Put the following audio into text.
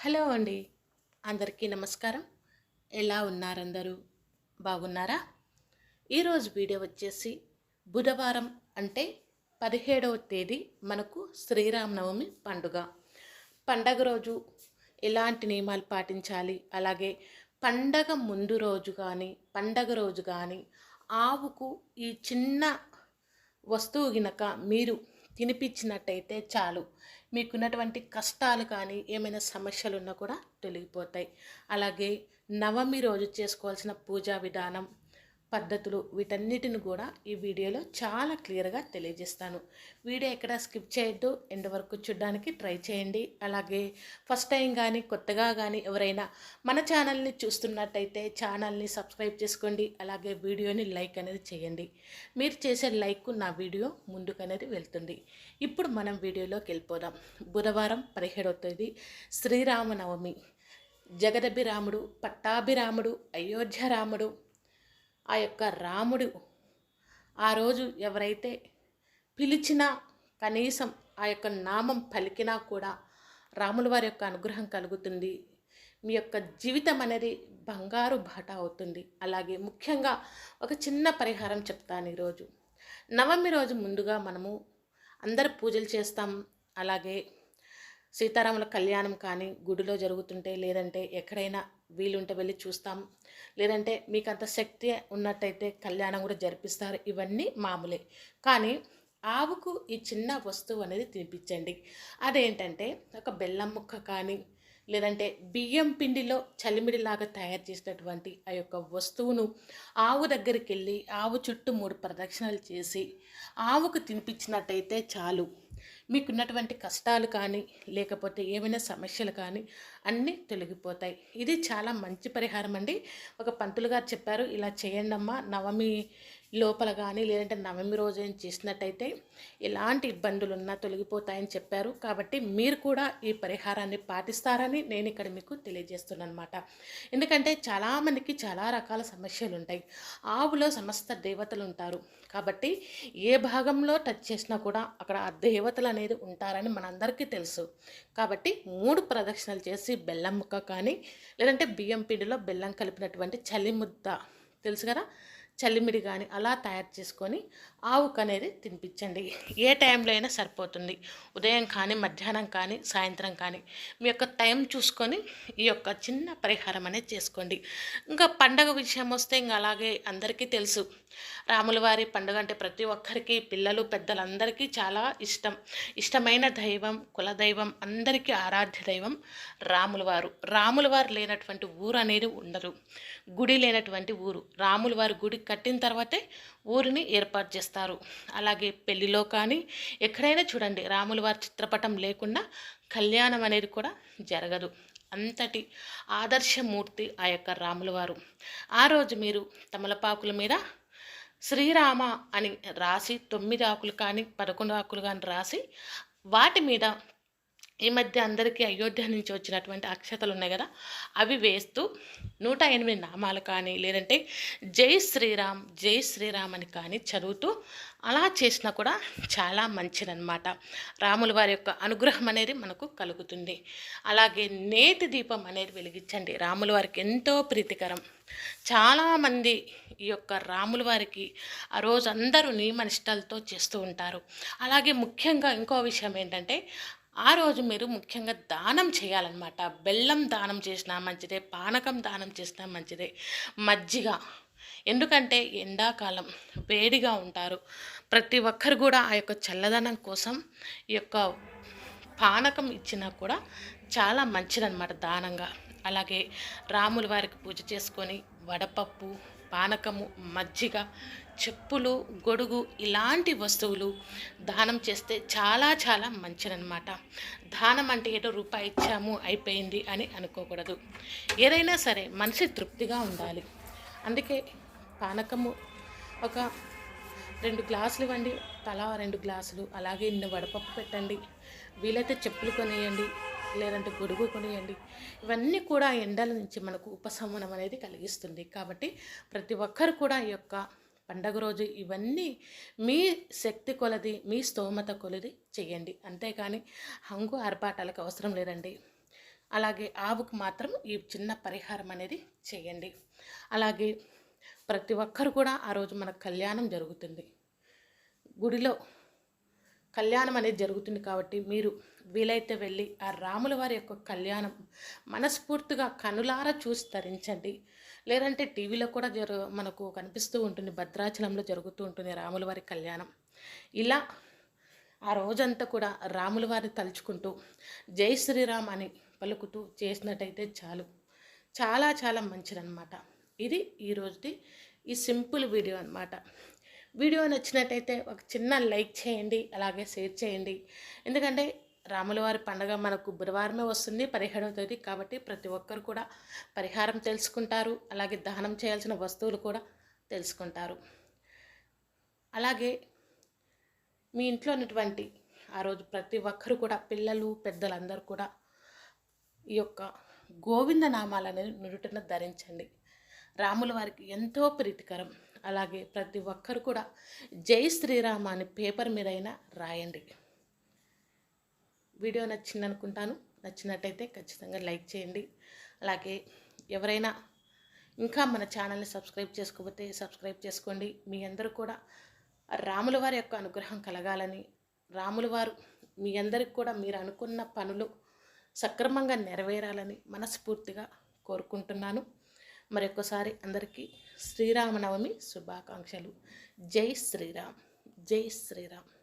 Hello అండి. అందరికీ నమస్కారం. ఎలా ఉన్నారందరూ? బాగున్నారా? ఈరోజు వీడియో వచ్చేసి బుధవారం అంటే పదిహేడవ తేదీ మనకు శ్రీరామనవమి పండుగ. పండగ రోజు ఎలాంటి నియమాలు పాటించాలి? అలాగే పండగ ముందు రోజు కానీ పండగ రోజు కానీ ఆవుకు ఈ చిన్న వస్తువు గినక మీరు తినిపించినట్టయితే చాలు. మీకున్నటువంటి కష్టాలు కానీ ఏమైనా సమస్యలు ఉన్నా కూడా తొలగిపోతాయి. అలాగే నవమి రోజు చేసుకోవాల్సిన పూజా విధానం పద్ధతులు వీటన్నిటిని కూడా ఈ వీడియోలో చాలా క్లియర్గా తెలియజేస్తాను. వీడియో ఎక్కడ స్కిప్ చేయొద్దు. ఎండ్ వరకు చూడడానికి ట్రై చేయండి. అలాగే ఫస్ట్ టైం కానీ కొత్తగా కానీ ఎవరైనా మన ఛానల్ని చూస్తున్నట్టయితే ఛానల్ని సబ్స్క్రైబ్ చేసుకోండి. అలాగే వీడియోని లైక్ అనేది చేయండి. మీరు చేసే లైక్ నా వీడియో ముందుకు అనేది వెళ్తుంది. ఇప్పుడు మనం వీడియోలోకి వెళ్ళిపోదాం. బుధవారం పదిహేడవ తేదీ శ్రీరామనవమి. జగదభిరాముడు పట్టాభిరాముడు అయోధ్య రాముడు ఆ యొక్క రాముడు ఆ రోజు ఎవరైతే పిలిచినా కనీసం ఆ యొక్క నామం పలికినా కూడా రాముల వారి యొక్క అనుగ్రహం కలుగుతుంది. మీ యొక్క జీవితం అనేది బంగారు బాట అవుతుంది. అలాగే ముఖ్యంగా ఒక చిన్న పరిహారం చెప్తాను ఈరోజు. నవమి రోజు ముందుగా మనము అందరు పూజలు చేస్తాం. అలాగే సీతారాముల కళ్యాణం కానీ గుడిలో జరుగుతుంటే లేదంటే ఎక్కడైనా వీలుంటే వెళ్ళి చూస్తాం. లేదంటే మీకు అంత శక్తి ఉన్నట్టయితే కళ్యాణం కూడా జరిపిస్తారు. ఇవన్నీ మామూలే. కానీ ఆవుకు ఈ చిన్న వస్తువు అనేది తినిపించండి. అదేంటంటే ఒక బెల్లం ముక్క కానీ లేదంటే బియ్యం పిండిలో చలిమిడిలాగా తయారు చేసినటువంటి ఆ యొక్క వస్తువును ఆవు దగ్గరికి వెళ్ళి ఆవు చుట్టూ మూడు ప్రదక్షిణలు చేసి ఆవుకు తినిపించినట్టయితే చాలు. మీకున్నటువంటి కష్టాలు కానీ లేకపోతే ఏమైనా సమస్యలు కానీ అన్నీ తొలగిపోతాయి. ఇది చాలా మంచి పరిహారం అండి. ఒక పంతులు గారు చెప్పారు ఇలా చేయండి అమ్మా నవమి లోపల కానీ లేదంటే నవమి రోజు ఏం చేసినట్టయితే ఎలాంటి ఇబ్బందులు ఉన్నా తొలగిపోతాయని చెప్పారు. కాబట్టి మీరు కూడా ఈ పరిహారాన్ని పాటిస్తారని నేను ఇక్కడ మీకు తెలియజేస్తున్నాను అనమాట ఎందుకంటే చాలామందికి చాలా రకాల సమస్యలు ఉంటాయి ఆవులో సమస్త దేవతలు ఉంటారు కాబట్టి ఏ భాగంలో టచ్ చేసినా కూడా అక్కడ ఆ దేవతలు అనేది ఉంటారని మనందరికీ తెలుసు. కాబట్టి మూడు ప్రదక్షిణలు చేసి బెల్లం ముక్క కానీ లేదంటే బియ్యం పిండిలో బెల్లం కలిపినటువంటి చలిముద్ద తెలుసు కదా? చల్లిమిడి కానీ అలా తయారు చేసుకొని ఆవుకు అనేది తినిపించండి. ఏ టైంలో అయినా సరిపోతుంది. ఉదయం కానీ మధ్యాహ్నం కానీ సాయంత్రం కానీ మీ యొక్క టైం చూసుకొని ఈ యొక్క చిన్న పరిహారం అనేది చేసుకోండి. ఇంకా పండగ విషయం వస్తే ఇంకా అలాగే అందరికీ తెలుసు. రాములవారి పండుగ అంటే ప్రతి ఒక్కరికి పిల్లలు పెద్దలందరికీ చాలా ఇష్టం. ఇష్టమైన దైవం కులదైవం అందరికీ ఆరాధ్య దైవం రాములవారు రాములవారు లేనటువంటి ఊరు అనేది ఉండదు. గుడి లేనటువంటి ఊరు. రాములవారి గుడి కట్టిన తర్వాతే ఊరిని ఏర్పాటు చేస్తారు. అలాగే పెళ్ళిలో కానీ ఎక్కడైనా చూడండి రాముల వారి చిత్రపటం లేకుండా కళ్యాణం అనేది కూడా జరగదు. అంతటి ఆదర్శమూర్తి ఆ యొక్క రాములవారు ఆ రోజు మీరు తమలపాకుల మీద శ్రీరామ అని రాసి తొమ్మిది ఆకులు కానీ పదకొండు ఆకులు కానీ రాసి వాటి మీద ఈ మధ్య అందరికీ అయోధ్య నుంచి వచ్చినటువంటి అక్షతలు ఉన్నాయి కదా అవి వేస్తూ నూట ఎనిమిది నామాలు కానీ లేదంటే జై శ్రీరామ్ జై శ్రీరామ్ అని కానీ చదువుతూ అలా చేసినా కూడా చాలా మంచిదన్నమాట. రాముల వారి యొక్క అనుగ్రహం అనేది మనకు కలుగుతుంది. అలాగే నేతి దీపం అనేది వెలిగించండి. రాముల వారికి ఎంతో ప్రీతికరం. చాలామంది ఈ యొక్క రాముల వారికి ఆ రోజు అందరూ నియమనిష్టలతో చేస్తూ ఉంటారు. అలాగే ముఖ్యంగా ఇంకో విషయం ఏంటంటే ఆ రోజు మీరు ముఖ్యంగా దానం చేయాలన్నమాట. బెల్లం దానం చేసినా మంచిదే పానకం దానం చేసినా మంచిదే. మజ్జిగ. ఎందుకంటే ఎండాకాలం వేడిగా ఉంటారు. ప్రతి ఒక్కరు కూడా ఆ యొక్క చల్లదనం కోసం ఈ యొక్క పానకం ఇచ్చినా కూడా చాలా మంచిదన్నమాట దానంగా. అలాగే రాముల వారికి పూజ చేసుకొని వడపప్పు పానకము మజ్జిగ చెప్పులు గొడుగు ఇలాంటి వస్తువులు దానం చేస్తే చాలా చాలా మంచిదన్నమాట. దానం అంటే ఏదో రూపాయి ఇచ్చాము అయిపోయింది అని అనుకోకూడదు. ఏదైనా సరే మనిషి తృప్తిగా ఉండాలి. అందుకే పానకము ఒక రెండు గ్లాసులు ఇవ్వండి తలా రెండు గ్లాసులు అలాగే ఇన్ని వడపప్పు పెట్టండి వీలైతే చెప్పులు కొనియండి లేదంటే గొడుగు కొనియండి. ఇవన్నీ కూడా ఎండల నుంచి మనకు ఉపశమనం అనేది కలిగిస్తుంది. కాబట్టి ప్రతి ఒక్కరు కూడా ఈ యొక్క పండగ రోజు ఇవన్నీ మీ శక్తి కొలది మీ స్తోమత కొలది చేయండి. అంతేకాని హంగు ఆర్పాటాలకు అవసరం లేదండి. అలాగే ఆవుకు మాత్రం ఈ చిన్న పరిహారం అనేది చేయండి. అలాగే ప్రతి ఒక్కరు కూడా ఆ రోజు మన కళ్యాణం జరుగుతుంది. గుడిలో కళ్యాణం అనేది జరుగుతుంది కాబట్టి మీరు వీలైతే వెళ్ళి ఆ రాముల వారి యొక్క కళ్యాణం మనస్ఫూర్తిగా కనులారా చూసి తరించండి. లేదంటే టీవీలో కూడా జరు మనకు కనిపిస్తూ ఉంటుంది భద్రాచలంలో జరుగుతూ ఉంటుంది రాముల వారి కళ్యాణం. ఇలా ఆ రోజంతా కూడా రాముల వారిని తలుచుకుంటూ జై శ్రీరామ్ అని పలుకుతూ చేసినట్టయితే చాలు. చాలా చాలా మంచిదన్నమాట. ఇది ఈరోజుది ఈ సింపుల్ వీడియో అనమాట వీడియో నచ్చినట్టయితే ఒక చిన్న లైక్ చేయండి అలాగే షేర్ చేయండి. ఎందుకంటే రాములవారి పండుగ పండగ మనకు బుధవారమే వస్తుంది పదిహేడవ తేదీ కాబట్టి ప్రతి ఒక్కరు కూడా పరిహారం తెలుసుకుంటారు అలాగే దహనం చేయాల్సిన వస్తువులు కూడా తెలుసుకుంటారు. అలాగే మీ ఇంట్లో ఉన్నటువంటి ఆ రోజు ప్రతి ఒక్కరు కూడా పిల్లలు పెద్దలందరూ కూడా ఈ యొక్క గోవింద నామాలనేది నుదుటిన ధరించండి. రాముల వారికి ఎంతో ప్రీతికరం. అలాగే ప్రతి ఒక్కరు కూడా జై శ్రీరామ అని పేపర్ మీదైనా రాయండి. వీడియో నచ్చింది అనుకుంటాను నచ్చినట్టయితే ఖచ్చితంగా లైక్ చేయండి. అలాగే ఎవరైనా ఇంకా మన ఛానల్ని సబ్స్క్రైబ్ చేసుకోకపోతే సబ్స్క్రైబ్ చేసుకోండి. మీ అందరూ కూడా రాముల వారి యొక్క అనుగ్రహం కలగాలని రాముల వారు మీ అందరికి కూడా మీరు అనుకున్న పనులు సక్రమంగా నెరవేరాలని మనస్ఫూర్తిగా కోరుకుంటున్నాను. మరొకసారి అందరికీ శ్రీరామనవమి శుభాకాంక్షలు. జై శ్రీరామ్. జై శ్రీరామ్.